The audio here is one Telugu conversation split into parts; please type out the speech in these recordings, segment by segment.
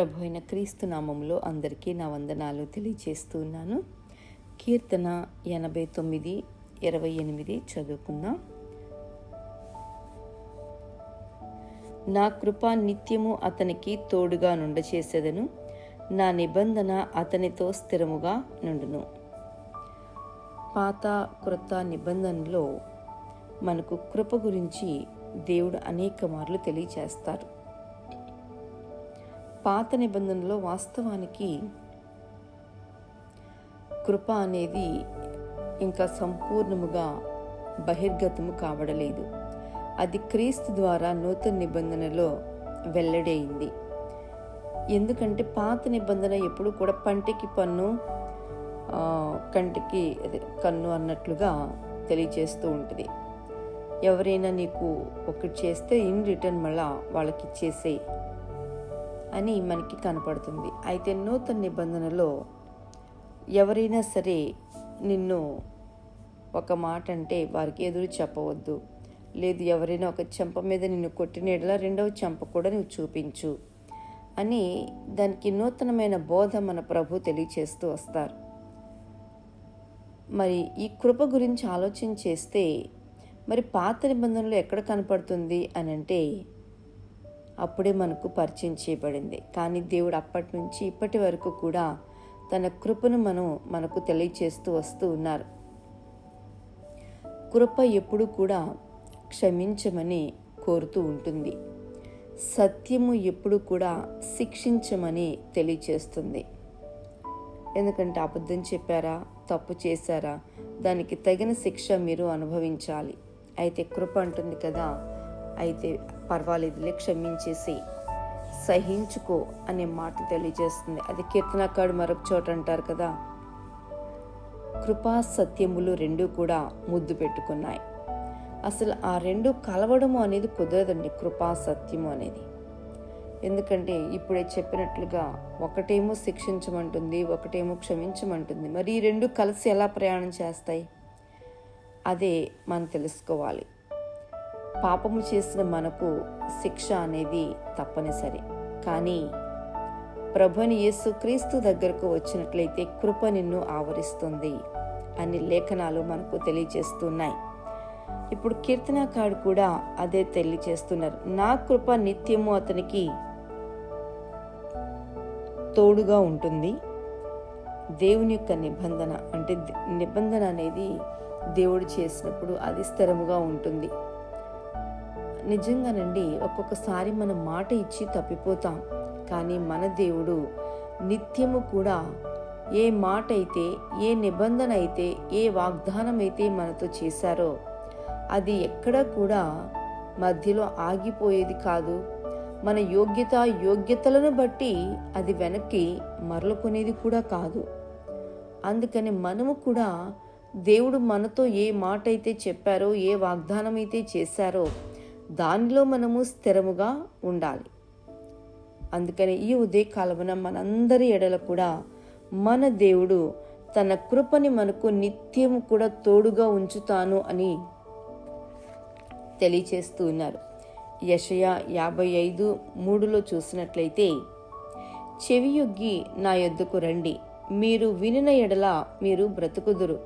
ప్రభు అయిన క్రీస్తు నామంలో అందరికీ నా వందనాలు తెలియచేస్తూ ఉన్నాను కీర్తన ఎనభై తొమ్మిది ఇరవై ఎనిమిది చదువుకుందాం. నా కృప నిత్యము అతనికి తోడుగా నుండచేసేదను. నా నిబంధన అతనితో స్థిరముగా నుండును. పాత క్రొత్త నిబంధనలో మనకు కృప గురించి దేవుడు అనేక మార్లు తెలియచేస్తారు. పాత నిబంధనలో వాస్తవానికి కృప అనేది ఇంకా సంపూర్ణముగా బహిర్గతము కావడలేదు. అది క్రీస్తు ద్వారా నూతన నిబంధనలో వెల్లడైంది. ఎందుకంటే పాత నిబంధన ఎప్పుడు కూడా పంటికి పన్ను కంటికి కన్ను అన్నట్లుగా తెలియచేస్తూ ఉంటుంది. ఎవరైనా నీకు ఒకటి చేస్తే ఇన్ రిటర్న్ మళ్ళా వాళ్ళకి ఇచ్చేసే అని మనకి కనపడుతుంది. అయితే నూతన నిబంధనలో ఎవరైనా సరే నిన్ను ఒక మాట అంటే వారికి ఎదురు చెప్పవద్దు. లేదు ఎవరైనా ఒక చెంప మీద నిన్ను కొట్టినట్లా రెండవ చెంప కూడా నువ్వు చూపించు అని దానికి నూతనమైన బోధ మన ప్రభు తెలియచేస్తూ వస్తారు. మరి ఈ కృప గురించి ఆలోచన చేస్తే మరి పాత నిబంధనలు ఎక్కడ కనపడుతుంది అని అంటే అప్పుడే మనకు పరిచయం చేయబడింది. కానీ దేవుడు అప్పటి నుంచి ఇప్పటి వరకు కూడా తన కృపను మనం మనకు తెలియచేస్తూ వస్తూ ఉన్నారు. కృప ఎప్పుడు కూడా క్షమించమని కోరుతూ ఉంటుంది. సత్యము ఎప్పుడు కూడా శిక్షించమని తెలియచేస్తుంది. ఎందుకంటే అబద్ధం చెప్పారా తప్పు చేశారా దానికి తగిన శిక్ష మీరు అనుభవించాలి. అయితే కృప అంటుంది కదా అయితే పర్వాలేదులే క్షమించేసి సహించుకో అనే మాట తెలియజేస్తుంది. అది కీర్తనకాడు మరొక చోట అంటారు కదా కృపా సత్యములు రెండు కూడా ముద్దు పెట్టుకున్నాయి. అసలు ఆ రెండు కలవడము అనేది కుదరదండి కృపా సత్యము అనేది. ఎందుకంటే ఇప్పుడే చెప్పినట్లుగా ఒకటేమో శిక్షించమంటుంది ఒకటేమో క్షమించమంటుంది. మరి ఈ రెండు కలిసి ఎలా ప్రయాణం చేస్తాయి? అదే మనం తెలుసుకోవాలి. పాపము చేసిన మనకు శిక్ష అనేది తప్పనిసరి. కానీ ప్రభుని యేసు క్రీస్తు దగ్గరకు వచ్చినట్లయితే కృప నిన్ను ఆవరిస్తుంది అని లేఖనాలు మనకు తెలియజేస్తున్నాయి. ఇప్పుడు కీర్తనాకాడు కూడా అదే తెలియజేస్తున్నారు. నా కృప నిత్యము అతనికి తోడుగా ఉంటుంది. దేవుని యొక్క నిబంధన అంటే నిబంధన అనేది దేవుడు చేసినప్పుడు అది స్థిరముగా ఉంటుంది. నిజంగానండి ఒక్కొక్కసారి మనం మాట ఇచ్చి తప్పిపోతాం. కానీ మన దేవుడు నిత్యము కూడా ఏ మాట అయితే ఏ నిబంధన అయితే ఏ వాగ్దానం అయితే మనతో చేశారో అది ఎక్కడా కూడా మధ్యలో ఆగిపోయేది కాదు. మన యోగ్యత యోగ్యతలను బట్టి అది వెనక్కి మరలుకునేది కూడా కాదు. అందుకని మనము కూడా దేవుడు మనతో ఏ మాట అయితే చెప్పారో ఏ వాగ్దానం అయితే చేశారో దానిలో మనము స్థిరముగా ఉండాలి. అందుకని ఈ ఉదయకాలమున మనందరి ఎడల కూడా మన దేవుడు తన కృపని మనకు నిత్యం కూడా తోడుగా ఉంచుతాను అని తెలియచేస్తూ ఉన్నారు. యషయ యాభై ఐదు మూడులో చూసినట్లయితే చెవియొగ్గి నా యొద్దకు రండి. మీరు వినిన ఎడల మీరు బ్రతుకుదురు.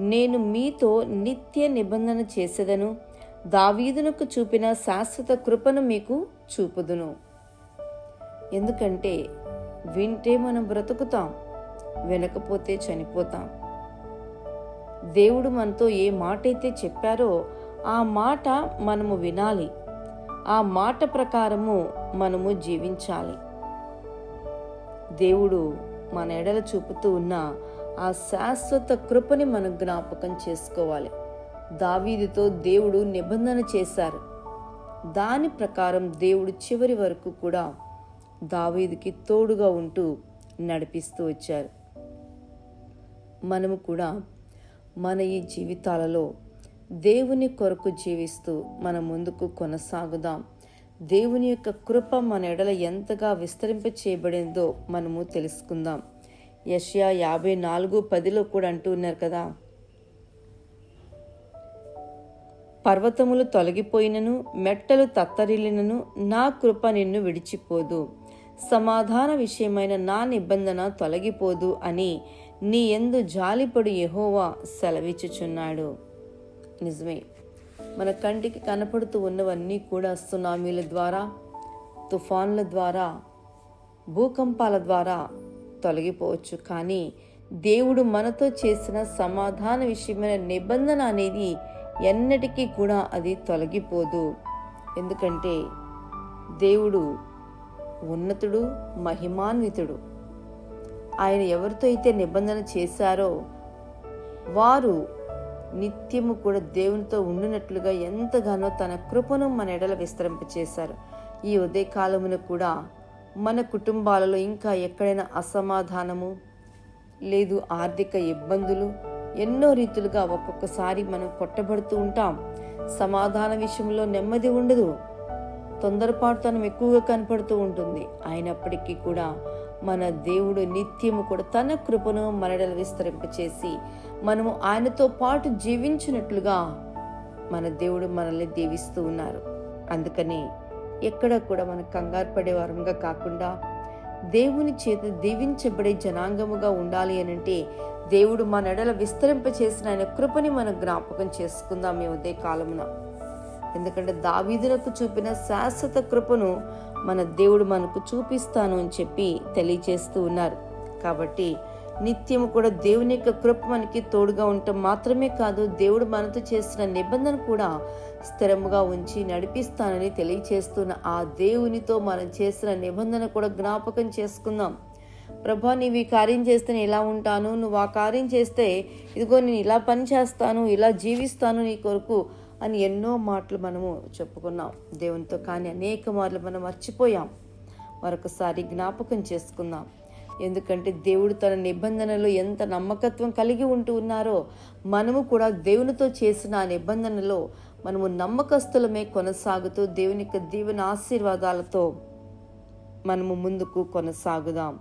నేను మీతో నిత్య నిబంధన చేసేదను. దావీదునకు చూపిన శాశ్వత కృపను మీకు చూపుదును. ఎందుకంటే వింటే మనం బ్రతుకుతాం వినకపోతే చనిపోతాం. దేవుడు మనతో ఏ మాట అయితే చెప్పారో ఆ మాట మనము వినాలి. ఆ మాట ప్రకారము మనము జీవించాలి. దేవుడు మన ఎడల చూపుతూ ఉన్న ఆ శాశ్వత కృపని మనం జ్ఞాపకం చేసుకోవాలి. దావీదుతో దేవుడు నిబంధన చేశారు. దాని ప్రకారం దేవుడు చివరి వరకు కూడా దావీదుకి తోడుగా ఉంటూ నడిపిస్తూ వచ్చారు. మనము కూడా మన ఈ జీవితాలలో దేవుని కొరకు జీవిస్తూ మన ముందుకు కొనసాగుదాం. దేవుని యొక్క కృప మన ఎడల ఎంతగా విస్తరింప చేయబడిందో మనము తెలుసుకుందాం. యష్యా యాభై నాలుగు పదిలో కూడా అంటూ ఉన్నారు కదా పర్వతములు తొలగిపోయినను మెట్టలు తత్తరిల్లినను నా కృప నిన్ను విడిచిపోదు. సమాధాన విషయమైన నా నిబంధన తొలగిపోదు అని నీ ఎందు జాలిపడు యహోవా సెలవిచ్చుచున్నాడు. నిజమే మన కంటికి కనపడుతూ ఉన్నవన్నీ కూడా సునామీల ద్వారా తుఫాన్ల ద్వారా భూకంపాల ద్వారా తొలగిపోవచ్చు. కానీ దేవుడు మనతో చేసిన సమాధాన విషయమైన నిబంధన అనేది ఎన్నటికీ కూడా అది తొలగిపోదు. ఎందుకంటే దేవుడు ఉన్నతుడు మహిమాన్వితుడు. ఆయన ఎవరితో అయితే నిబంధన చేశారో వారు నిత్యము కూడా దేవునితో ఉండినట్లుగా ఎంతగానో తన కృపను మన ఎడల విస్తరింపచేశారు. ఈ ఉదయకాలమున కూడా మన కుటుంబాలలో ఇంకా ఎక్కడైనా అసమాధానము లేదు ఆర్థిక ఇబ్బందులు ఎన్నో రీతులుగా ఒక్కొక్కసారి మనం కొట్టబడుతూ ఉంటాం. సమాధాన విషయంలో నెమ్మది ఉండదు. తొందరపాటుతనం ఎక్కువగా కనపడుతూ ఉంటుంది. అయినప్పటికీ కూడా మన దేవుడు నిత్యము కూడా తన కృపను మనడలు విస్తరింపచేసి మనము ఆయనతో పాటు జీవించినట్లుగా మన దేవుడు మనల్ని దీవిస్తూ ఉన్నారు. అందుకని ఎక్కడ కూడా మన కంగారు పడే వారంగా కాకుండా దేవుని చేత దీవించబడే జనాంగముగా ఉండాలి అని అంటే దేవుడు మన ఎడల విస్తరింప చేసిన ఆయన కృపని మనం జ్ఞాపకం చేసుకుందాం ఈ ఉదయ కాలమున. ఎందుకంటే దావీదులకు చూపిన శాశ్వత కృపను మన దేవుడు మనకు చూపిస్తాను అని చెప్పి తెలియచేస్తూ ఉన్నారు. కాబట్టి నిత్యము కూడా దేవుని యొక్క కృప మనకి తోడుగా ఉండటం మాత్రమే కాదు దేవుడు మనతో చేసిన నిబంధన కూడా స్థిరముగా ఉంచి నడిపిస్తానని తెలియచేస్తున్న ఆ దేవునితో మనం చేసిన నిబంధన కూడా జ్ఞాపకం చేసుకుందాం. ప్రభా నీవు ఈ కార్యం చేస్తే నేను ఇలా ఉంటాను. నువ్వు ఆ కార్యం చేస్తే ఇదిగో నేను ఇలా పని చేస్తాను ఇలా జీవిస్తాను నీ కొరకు అని ఎన్నో మాటలు మనము చెప్పుకున్నాం. దేవునితో కానీ అనేక మార్లు మనం మర్చిపోయాం. మరొకసారి జ్ఞాపకం చేసుకుందాం. ఎందుకంటే దేవుడు తన నిబంధనలో ఎంత నమ్మకత్వం కలిగి ఉంటూ ఉన్నారో మనము కూడా దేవునితో చేసిన ఆ నిబంధనలో మనము నమ్మకస్తులమే కొనసాగుతూ దేవుని యొక్క దీవెన ఆశీర్వాదాలతో మనము ముందుకు కొనసాగుదాం.